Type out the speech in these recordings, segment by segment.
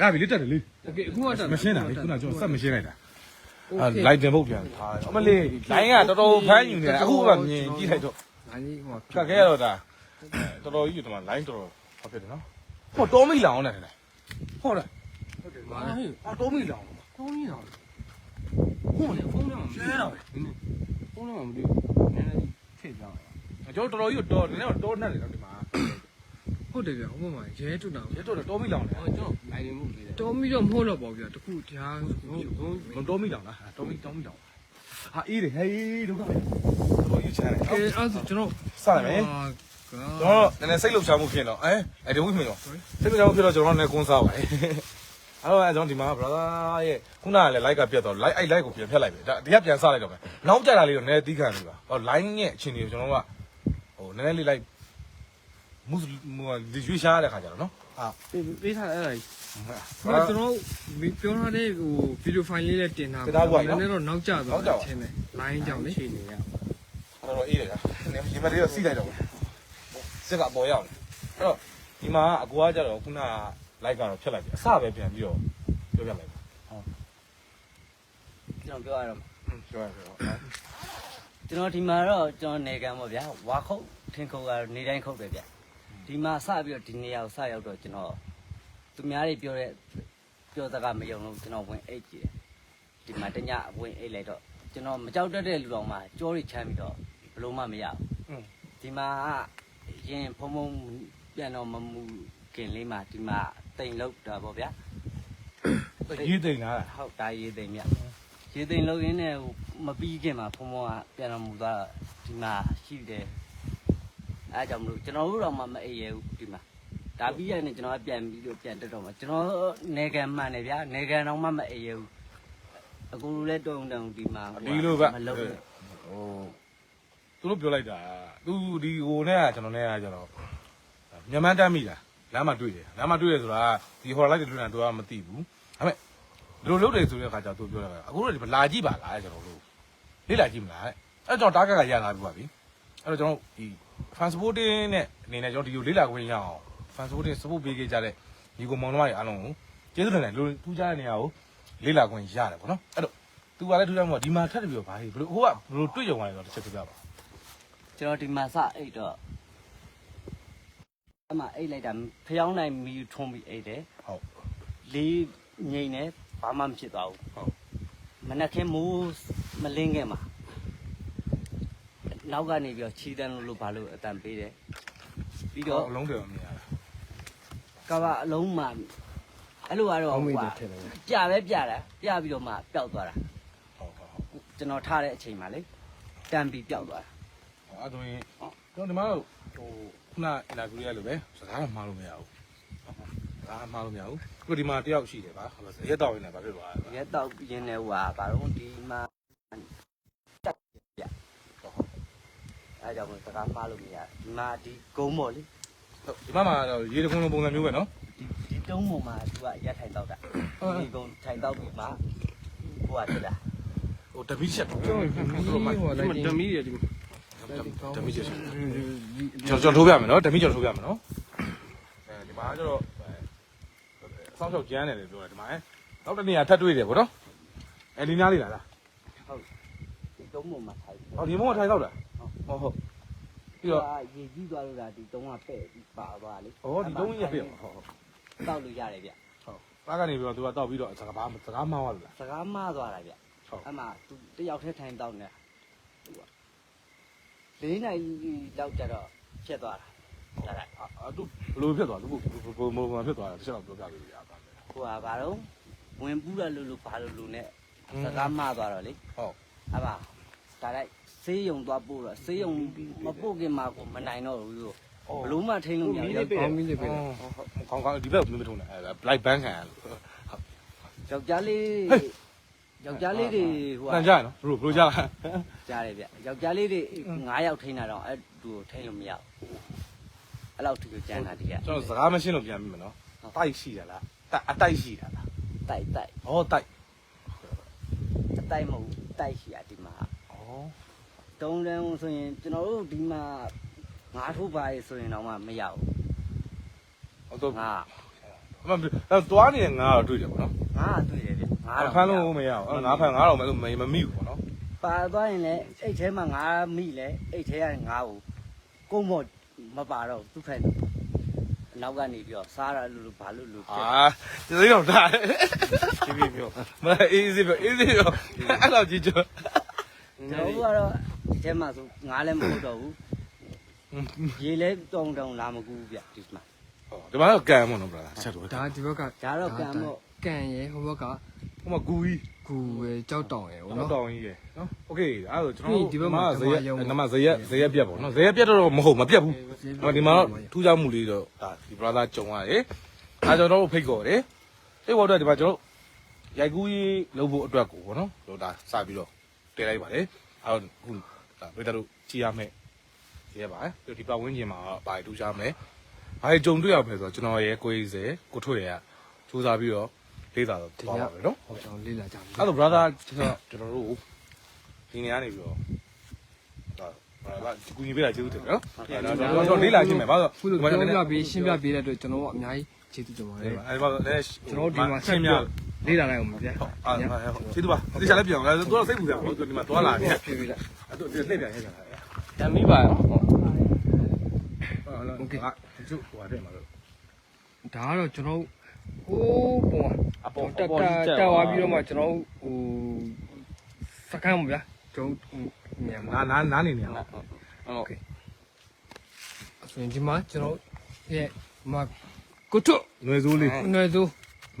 ရပြီလေးတက်တယ်လေး โอเคအခုကတက် မရှင်းတာလေခုနကကျွန်တော်ဆက်မရှင်းလိုက်တာ โอ အာ เค လိုက်တင်ပုတ်ပြန်ထားတယ်အမလေးလိုင်းကတော်တော်ဖမ်းယူနေတာအခုကမြင်ကြည့်လိုက်တော့ ဒါကြီးဟို ခက်ခဲရတော့ဒါတော်တော်ကြီးဒီမှာလိုင်းတော်တော်ဟောဖြစ်တယ်နော်ဟောတောမိလောင်နေတယ်ဟုတ်တယ် ဟုတ်တယ်မာဟေး ဟောတောမိလောင် ဖုန်းကြီးတော့ဖုန်းနဲ့ဖုန်းနဲ့မ ရှင်းတော့ ဖုန်းနဲ့မတွေ့ဘူးနည်းနည်းထည့်ပြအောင် ကျွန်တော်တော်တော်ကြီးတော့နည်းနည်းတော့နဲ့တယ်တော့ဒီမှာ ာ ဟုတ်တယ်ဗျဟိုမှာရဲတွတ်တာရတော့တောမိလောင်နေဟောကျွန်တော်နိုင်နေမှုပေးတယ်တော်မီတော့မဟုတ်တော့ပါဗျတခုတရားဟုတ်ဟုတ်ဘုံတောမိလောင်လားတောမိတောမိလောင်ဟာအေးတယ်ဟေးဒုက္ခပဲတော်တော်ကြီးချမ်းတယ်ကဲအဲ့ဒါကျွန်တော်စရမယ်ဟာကကျွန်တော်နည်းနည်းစိတ်လှုပ်ရှားမှုဖြစ်တော့အဲအဲဒီဝိမင်းတော့စိတ်လှုပ်ရှားမှုဖြစ်တော့ကျွန်တော်လည်းကွန်းစားပါတယ်အဲ့တော့အဲကျွန်တော်ဒီမှာ brother ရဲ့ခုနကလည်း like ကပြတ်တော့ like အဲ့ like ကိုပြန်ဖျက်လိုက်ပဲဒါဒီကပြန်စလိုက်တော့မယ်နောက်ကြတာလေးတော့နည်းနည်းတီးခံနေပါဟော line ရဲ့အချိန်တွေကိုကျွန်တော်ကဟိုနည်းနည်းလေး like မူဟိုဒီရွှေရှားတဲ့ခါကြတော့နော်ဟာပေးပေးထားအဲ့ဒါကြီးဟိုကျွန်တော်ပြောထားတဲ့ဟိုဗီဒီယိုဖိုင်လေးလည်းတင်ထားနည်းနည်းတော့နောက်ကျသွားတယ်ချင်းနဲ့ line ကြောင့်လေချိန်နေရတော်တော်အေးတယ်ကွာဒီမှာလေးတော့စီးလိုက်တော့စစ်ကအပေါ်ရောက်နေအဲ့တော့ဒီမှာအကူကကြတော့ခုနက like ကတော့ဖျက်လိုက်ပြီအစပဲပြန်ပြီးတော့ပြောပြလိုက်ပါကျွန်တော်ပြောရတော့ပြောရပြောကျွန်တော်ဒီမှာတော့ကျွန်တော်နေကံပေါ့ဗျာဝါခုတ်ထင်းခုတ်ကနေတိုင်းခုတ်တယ်ဗျ ဒီမှာစပြီးတော့ဒီနေရာကိုစရောက်တော့ကျွန်တော်သူများတွေပြောတဲ့ပြောစကားမယုံလို့ကျွန်တော်ဝင်အိတ်ကြည့်တယ်ဒီမှာတညဝင်အိတ်လိုက်တော့ကျွန်တော်မကြောက်တတ်တဲ့လူတော်မှကြောတွေချမ်းပြီးတော့ဘလို့မှမရဘူးဒီမှာရင်ဖုံဖုံပြန်တော့မမူခင်လေးမှာဒီမှာတိမ်လောက်တာပေါ့ဗျာရေးသိနေတာဟုတ်ဒါရေးသိမ့်မြရေးသိမ့်လို့ရင်းနဲ့ဟိုမပြီးခင်မှာဖုံဖုံကပြန်တော်မူသွားဒီမှာရှိတယ် အဲကြောင့်မလို့ကျွန်တော်တို့တော့မှမအေးရဘူးဒီမှာဒါပြီးရရင်ကျွန်တော်ကပြန်ပြီးတော့ပြန်တက်တော့မှာကျွန်တော်နေကံမှန်တယ်ဗျာနေကံတော့မှမအေးရဘူးအကူလည်းတုံတုံဒီမှာဒီလိုပဲမလုပ်ဘူးဟိုသူတို့ပြောလိုက်တာသူဒီဟိုနဲ့ကကျွန်တော်နဲ့ကကျွန်တော်မြန်မာတမ်းမိလားလမ်းမှာတွေ့တယ်လမ်းမှာတွေ့ရဆိုတာဒီဟော်လိုက်တဲ့လူနဲ့သူကမသိဘူးဒါပေမဲ့ဒီလိုလုပ်တယ်ဆိုတဲ့အခါကျသူပြောတာအခုတော့ဒီလာကြည့်ပါလားကျွန်တော်တို့လေ့လာကြည့်မလားအဲ့ကျွန်တော်တားကကရလာပြီပါပြီ အဲ့တော့ကျွန်တော်ဒီ transporting နဲ့အနေနဲ့ကျွန်တော်ဒီလိုလေ့လာခွင့်ရအောင် transporting support ပေးခဲ့ကြတဲ့ဒီကောင်မောင်နှမတွေအားလုံးကိုကျေးဇူးတင်တယ်လူထူးခြားတဲ့နေရာကိုလေ့လာခွင့်ရတယ်ပေါ့နော်အဲ့တော့သူကလည်းထူးခြားမှာဒီမှာထပ်ပြီးတော့ဗာဘယ်လိုဟိုကဘယ်လိုတွေ့ကြုံရလဲတော့တစ်ချက်ပြပြပါကျွန်တော်ဒီမှာစအိတ်တော့အမအိတ်လိုက်တာဖျောင်းနိုင်မီထုံးပြီးအိတ်တယ်ဟုတ်လေးငိမ့်နေဘာမှမဖြစ်သွားဘူးဟုတ်မနက်ခင်းမိုးမလင်းခင်မှာ နောက်ကနေပြီးတော့ခြီးတန်းလို့လို့ဘာလို့အတန်ပေးတယ်ပြီးတော့အလုံးတယ်မြင်ရတာကဘာအလုံးမှအဲ့လိုကတော့အောင်းမိဟိုတယ်ထည့်တယ်ပြပဲပြတာပြပြီးတော့မှပျောက်သွားတာဟုတ်ဟုတ်ဟုတ်ကျွန်တော်ထားတဲ့အချိန်မှာလေတန်ပြီးပျောက်သွားတာအဲ့ဒါရင်ကျွန်တော်ဒီမှာတော့ဟိုခုနအင်တာဗျူးရလို့ပဲစကားမှမှားလို့မရဘူးစကားမှားလို့မရဘူးခုဒီမှာတယောက်ရှိတယ်ဗျာရက်တော့ရင်းနဲ့ဗာဖြစ်သွားတယ်ရဲတော့ရင်းနေဟိုဟာဘာလို့ဒီမှာတက်ပြ အဲကြောင့်မစကားမှားလို့မရဒီမှာဒီကုန်းပေါ်လေဒီမှာမှာတော့ရေတခွန်းလုံးပုံစံမျိုးပဲနော်ဒီဒီတုံးပေါ်မှာသူကရက်ထိုင်တော့တာဒီကုန်းထိုင်တော့ပြီးမှဟိုဟာတက်တာဟိုတပီးချက်ကျွန်တော်ဒီဟိုလိုက်တမီးရဒီတပီးချက်ကျွန်တော်ကျွန်တော်ထိုးပြမယ်နော်တပီးကျွန်တော်ထိုးပြမယ်နော်အဲဒီမှာကျတော့စောင်းချောက်ကျန်းတယ်လို့ပြောတယ်ဒီမှာနောက်တစ်နေရာထပ်တွေ့တယ်ဗောနော်အဲဒီနားလေးလားလားဒီတုံးပေါ်မှာထိုင်ဟောဒီမောင်ကထိုင်တော့လား ဟုတ်ဟုတ်ပြီးတော့ရေကြီးသွားလို့လားဒီတုံးကပဲ့ပြီးပါသွားလေဩဒီတုံးကြီးရပြည့်ဟုတ်ဟုတ်တောက်လို့ရတယ်ဗျဟုတ်သားကနေပြီးတော့သူကတောက်ပြီးတော့စကားဘာစကားမှားသွားလို့လားစကားမှားသွားတာဗျဟုတ်အမှသူတယောက်တည်းထိုင်တောက်နေတာဟိုကလေးနိုင်လောက်ကြတော့ဖြစ်သွားတာဒါကအဲ့သူဘလို့ဖြစ်သွားလို့ဘဘဘဘဖြစ်သွားတယ်တစ်ချက်တော့ပြောပြလို့ရပါမယ်ဟိုဟာဘာတော့ဝင်ပူးရလို့လို့ဘာလို့လို့ ਨੇ စကားမှားသွားတော့လေဟုတ်အမှဒါလိုက် ဆေးရုံသွားပို့တော့ဆေးရုံမပို့ခင်မှာကိုမနိုင်တော့ဘူးလို့ဘလို့မှထိန်လို့မရဘူးအောင်းမိတယ်ပဲခေါင်းခေါင်းဒီဘက်မင်းမထုံးနဲ့အဲ black band ခံရလို့ယောက်ျားလေးယောက်ျားလေးတွေဟိုတန်ကြရနော်ဘလို့ဘလို့ကြလားကြားတယ်ဗျယောက်ျားလေးတွေ9ယောက်ထိန်းတာတော့အဲ့သူကိုထိန်းလို့မရဘူးအဲ့လောက်သူကိုကြမ်းတာဒီကကျွန်တော်စကားမရှင်းလို့ပြန်ပြီမနော်တိုက်ရှိတယ်လားတိုက်အတိုက်ရှိတယ်လားတိုက်တိုက်ဟောတိုက်အတိုက်မဟုတ်တိုက်ရှိရဒီမှာဩ တုံးတန်းဆိုရင်ကျွန်တော်တို့ဒီမှာငါးထိုးပါရေဆိုရင်တော့မှမရဘူးဟောတော့ငါမမအဲ့သွားနေတဲ့ငါတော့တွေ့တယ်ပေါ့နော်ငါတွေ့တယ်ဗျငါတော့ဖမ်းလို့မရဘူးအဲ့ငါဖမ်းငါတော့မမမိဘူးပေါ့နော်ပါသွားရင်လည်းအိတ်ထဲမှာငါမိလဲအိတ်ထဲကငါ့ကိုကုန်းမော့မပါတော့သူ့ဖက်နောက်ကနေပြီးတော့စားရလို့လို့ဘာလို့လို့ဖြစ်အာဒီလိုတော့ဒါကြည့်ပြီးပြောမအေးစေးပြောအေးစေးပြောအဲ့လိုကြည့်ကြကျွန်တော်တို့ကတော့ ဒီထဲမှာဆိုငါလည်းမဟုတ်တော့ဘူးရေလဲတုံတုံလာမကူဘူးဗျဒီမှာ ဒီမှာတော့ကံမို့နော် brother ချက်တော့ ဒါဒီဘက်က ဒါတော့ကံမို့ ကန်ရဲဟိုဘက်က ဟိုမှာဂူကြီး ကူပဲကြောက်တောင်ရဲဟို နော် နော် တောင်းကြီးရယ်နော်โอเคအဲ့ဒါကျွန်တော် ဒီဘက်မှာ ဇရက် ရုံး နမဇရက်ဇရက်ပြတ်ပေါ့နော်ဇရက်ပြတ်တော့မဟုတ်မပြတ်ဘူးနော်ဒီမှာတော့ထူးခြားမှုလေးတော့ဒါဒီ brother ကြုံရတယ်အဲကျွန်တော်တို့ဖိတ်ခေါ်တယ်ဖိတ်ခေါ်တော့ဒီမှာကျွန်တော်ရိုက်ကူးကြီးလုပ်ဖို့အတွက်ကိုပေါ့နော်တို့ဒါစပြီးတော့တည်လိုက်ပါတယ်အဲ့တော့ခု ဒါပြည်တော်တို့ကြည်ရမယ်ရဲပါဒီဒီပတ်ဝန်းကျင်မှာဘာထူးခြားမလဲဘာကြုံတွေ့ရမလဲဆိုတော့ကျွန်တော်ရဲ့ကိုယ်စေကိုထွေရစူးစမ်းပြီးတော့လေးတာတော့သွားပါမယ်နော်ဟိုကျွန်တော်လေးလာကြပြီအဲ့တော့ brother ကျွန်တော်ကျွန်တော်တို့ဒီနေရာနေပြီးတော့ဒါဘာကူညီပေးတာကျေးဇူးတင်တယ်နော်အဲ့တော့ကျွန်တော်လေးလာချင်းမယ်ဘာလို့ခုလိုပြောပြပေးရှင်းပြပေးတဲ့အတွက်ကျွန်တော်တို့အများကြီးကျေးဇူးတင်ပါတယ်အဲ့ဘာလဲကျွန်တော်တို့ဒီမှာဆက်ပြီး လေးလာလိုက်အောင်ဗျာ အာကျေးဇူးပါဒီချက်လည်းပြောင်းလာတော့စိတ်ပူတယ်ပေါ့ဒီမှာသွားလာနေ ဖြည်းဖြည်းလိုက် အဲ့တော့ဒီလှည့်ပြန်ရကြတာ တမ်းမိပါရော โอเคကျုပ်ဟိုတယ်မှာလို့ ဒါကတော့ကျွန်တော်ဟိုးပုံ အပေါ် တက်တက်တက်သွားပြီးတော့မှကျွန်တော်ဟိုစကန်မဗျာကျွန်တော်မြန်မာ နာနာနာနေနေအောင် โอเคဆိုရင်ဒီမှာကျွန်တော်ရဲ့မကိုထု ຫນွေစိုးလေး နယ်သူ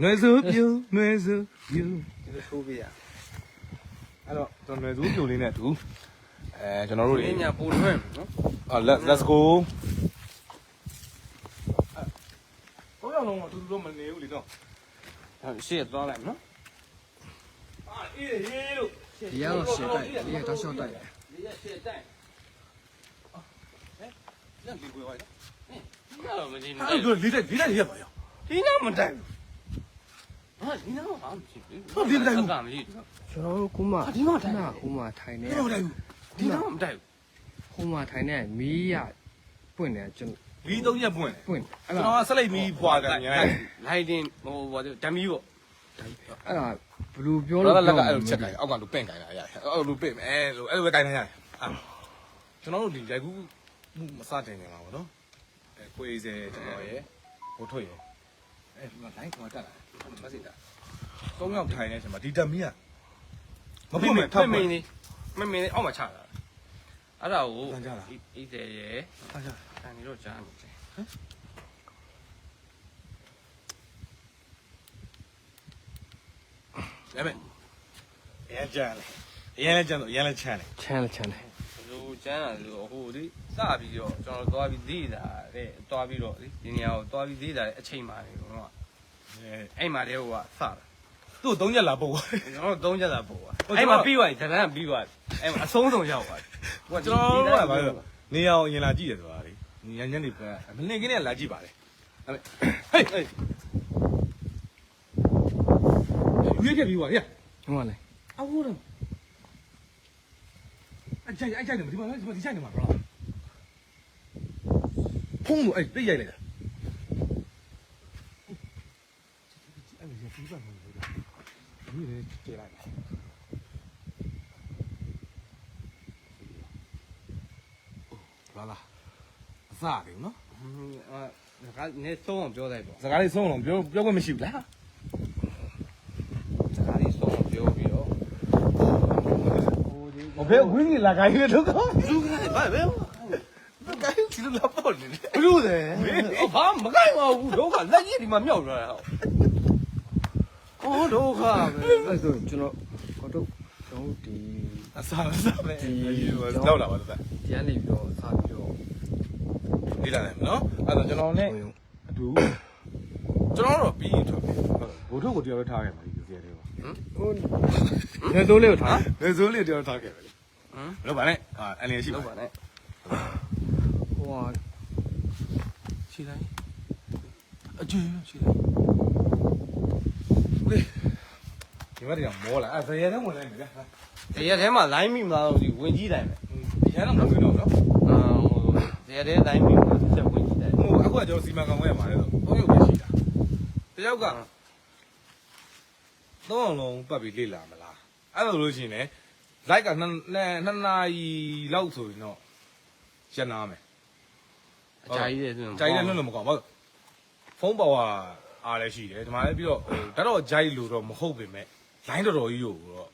နွယ်စုပြူနွယ်စုပြူဒီလိုထိုးပြရအဲ့တော့ကျွန်တော်နွယ်စုပြူလေးနဲ့အတူအဲကျွန်တော်တို့တွေညပိုလွှဲနော်အာ let's let's go ဟိုရောက်လုံးတော့တူတူတော့မနေဘူးလေနော်ဟုတ်ရှေ့သွားလိုက်နော်အာအေးဟေးလို့ဒီကတော့ရှေ့တိုက်ဒီကတော့ရှော့တိုက်ဒီကရှေ့တိုက်ဟဲ့ညလီခွေဝိုင်းနော်အဲ့ဒါမကြည့်နဲ့အဲ့ဒါလေးတိုက်လေးတိုက်ရပါရောဒီနားမတိုက်ဘူး ဟာဒီနောက်ဘာမှဖြစ်ဘူးဟုတ်လေးတဲ့ဘူးကမကြည့်ကျွန်တော်တို့ကုမဒီမှာထိုင်တာကုမထိုင်နေဟုတ်တယ်ဘူးဒီနာမတိုက်ကုမထိုင်နေမီးရပွင့်နေကျွန်လီသုံးရက်ပွင့်ပွင့်အဲ့ကျွန်ဒါတော်ကဆက်လိုက်ပြီးပွာကန်ညာလိုက်တင်ဟိုဘာဓမီပေါ့အဲ့ဒါဘလူပြောလောလို့လက်ကအဲ့လိုချက်ကြိုင်အောက်ကလူပင့်ကြိုင်လာရအဲ့လိုပင့်အဲလိုအဲ့လိုပဲကြိုင်နေရတယ်ကျွန်တော်တို့ဒီရိုက်ကူးမစတင်နေမှာပေါ့နော်အဲကိုအေးစေကျွန်တော်ရဲ့ဟိုထွက်ရဲ့ အဲဒီမှာ line ကတက်လာမစစ်တာသုံးယောက်ထိုင်နေချိန်မှာဒီတမီးကမပွင့်မဲ့ထောက်မပွင်းင့်နေမင်းနေအောက်မှာချတာအဲ့ဒါကိုတန်ကြလားအေးတယ်ရဲ့အားကြတန်နေတော့ကြားနေတယ်ဒါပေမဲ့အရင်ကြမ်းလေအရင်လည်းကြမ်းတော့အရင်လည်းချမ်းတယ်ချမ်းချမ်းတယ်လူ ကျန်းလာလို့ဟိုဒီစပြီးတော့ကျွန်တော်သွားပြီးသေးတာတဲ့သွားပြီးတော့ဒီနေရာကိုသွားပြီးသေးတာတဲ့အချိန်မှနေတော့အဲအဲ့မှာတည်းဟိုကစတာသူ့သုံးရက်လာပို့ကျွန်တော်သုံးချက်လာပို့ပါဟုတ်အဲ့ကျွန်တော်မှာပြီးသွားပြီတန်းပြီးသွားပြီအဲ့မှာအဆုံးစုံရောက်သွားပြီဟိုကကျွန်တော်တို့ကဘာလို့နေအောင်အရင်လာကြည့်ရဆိုတာလေညညနေပဲမနေခင်းနဲ့လာကြည့်ပါလေဟေးဟေးယူရခဲ့ပြီးပါလေဟုတ်ပါလေအဝိုးတော့ အကြိုက်အကြိုက်နေမှာဒီမှာဒီမှာဒီကြိုက်နေမှာဗလားဖုံးလို့အဲ့ပြိတ်ရိုက်လိုက်တာအဲ့ဒီရပြီးပါမှာလို့ဒီလေကျေလိုက်လာလာအစားတယ်နော် အာကနေဆုံးအောင်ပြောလိုက်ပေါ့စကားလေးဆုံးအောင်ပြောပြောခွင့်မရှိဘူးလား စကားလေးဆုံးအောင်ပြောပြီးတော့ ဘယ်ဝင်းကြီးလာခိုင်းနေတော့ကောင်းလူကလည်းဘာပဲမကိုင်းဒီလိုလာပေါ်နေတယ်ဘလို့လဲဟောဘာမကိုင်းပါဘူးဒုက္ခလက်ကြီးဒီမှာမြောက်လာတာဟောဒုက္ခပဲအဲ့ဆိုကျွန်တော်ဟောတော့ကျွန်တော်ဒီအစားအစားပဲဒီလောက်လာပါလားဒီကနေပြီးတော့စားပြီးတော့ဒီလာတယ်နော်အဲ့တော့ကျွန်တော်နဲ့အတူကျွန်တော်တော့ပြီးထွက်ပြီဘိုးထုတ်ကိုတရားထားခဲ့မှာဒီကြည့်ရတယ်ဟမ်ဟိုနေစိုးလေးကိုထားနေစိုးလေးတရားထားခဲ့ပါလေ မလုပ်ပါနဲ့အာအလင်းရှိပါပါနဲ့ဟိုဟာခြေတိုင်းအကျဉ်းခြေတိုင်းဟုတ်လေဒီဘက်တွေကမောလာအဲဇရေထဲဝင်လိုက်ပြီဗျာဇရေထဲမှာ line မိမလားတော့ဒီဝင်ကြီးတိုင်းပဲဇရေထဲမှာဝင်တော့နော်အာဟိုဇရေထဲ line မိမလားဆက်ဝင်ကြီးတိုင်းဟိုအခုကကျွန်တော်စီမံကောင်ဝဲရမှာလေဆိုတော့ရုပ်ပဲရှိတာတယောက်ကသုံးအောင်လုံးပတ်ပြီးလေ့လာမလားအဲ့လိုလို့ရှိရင်လည်း like ကနှစ်နှစ်နှစ်နာရီလောက်ဆိုရင်တော့ရနာမယ်အကြာကြီးတဲ့ဆိုရင်ကြိုက်တဲ့နှုတ်လို့မကောင်းဘူးဖုန်းပေါ်ကအားလည်းရှိတယ်ဒီမှာလည်းပြီးတော့ဟိုတတော့ကြိုက်လို့တော့မဟုတ်ပေမဲ့ line တော်တော်ကြီးကိုတော့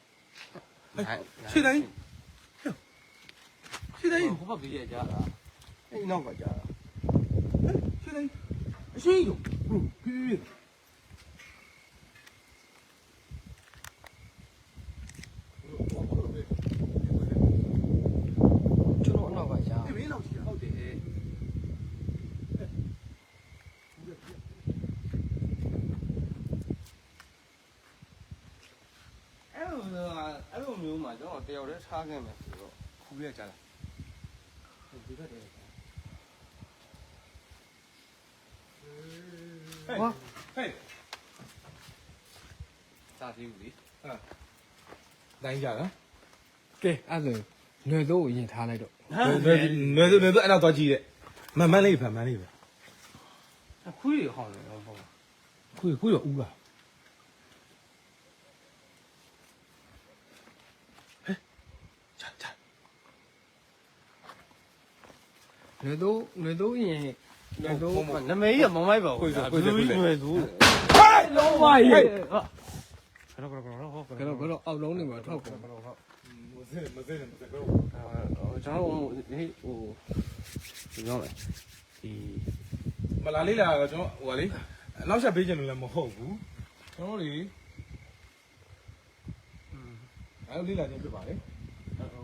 ရှေ့တိုင်းရှေ့တိုင်းဟိုဘက်ပြီးရကြတာအဲ့နောက်ကကြာတာရှေ့တိုင်းအရှိကြီးကိုဖြည်းဖြည်း ကျွန်တော်အနောက်ကရာ ဒီမင်းလောက်ရှိတာဟုတ်တယ် အဲ့လိုမျိုးကအဲ့ လိုမျိုးမှာကျွန်တော်တယောက်တည်းထားခဲ့မယ်ဆိုတော့ခူးရကြလားဒီဘက်တည်းဟေးဟေးစာသေးဘူးလေတိုင်းကြလားကဲအဲ့ဒါຫນွေတို့ကိုရင်ထားလိုက်တော့နွယ်နွယ်နွယ်နွယ်အဲ့တော့သွားကြည့်တဲ့မမန်းလေးဖန်မန်းလေးပဲခွေးရဟောင်းတယ်ဟုတ်ခူးခူးရဦးလားဟဲ့ချာချာ လွယ်တော့လွယ်တော့ရင်လွယ်တော့နမေကြီးကမမိုက်ပါဘူးကိုယ်ကိုယ်ကိုယ်လွယ်ဆိုဟဲ့လုံးဝရေကတော့ကတော့ကတော့ကတော့ကတော့အောက်လုံးနေမှာထောက်ကတော့ကတော့ဟုတ်မစဲမစဲမစဲကတော့အာကျွန်တော်ဟိဟိုပြောမယ်ဒီမလာလေးလာကျွန်တော်ဟိုလေနောက်ချက်ပေးချင်လို့လည်းမဟုတ်ဘူးကျွန်တော်လေအဲ့လိုလေးလာခြင်းဖြစ်ပါလေ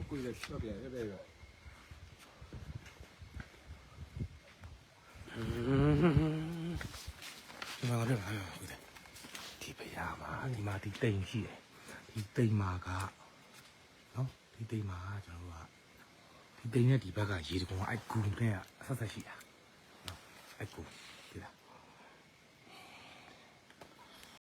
ကိုယ်လည်းဖြတ်ပြရပြပြရ ဒီမှာဒီတိမ်ရှိတယ်ဒီတိမ်မှာကနော်ဒီတိမ်မှာကကျွန်တော်တို့ကဒီတိမ်နဲ့ဒီဘက်ကရေတကုံကအဲ့ဂူနဲ့အဆက်ဆက်ရှိတာနော်အဲ့ဂူ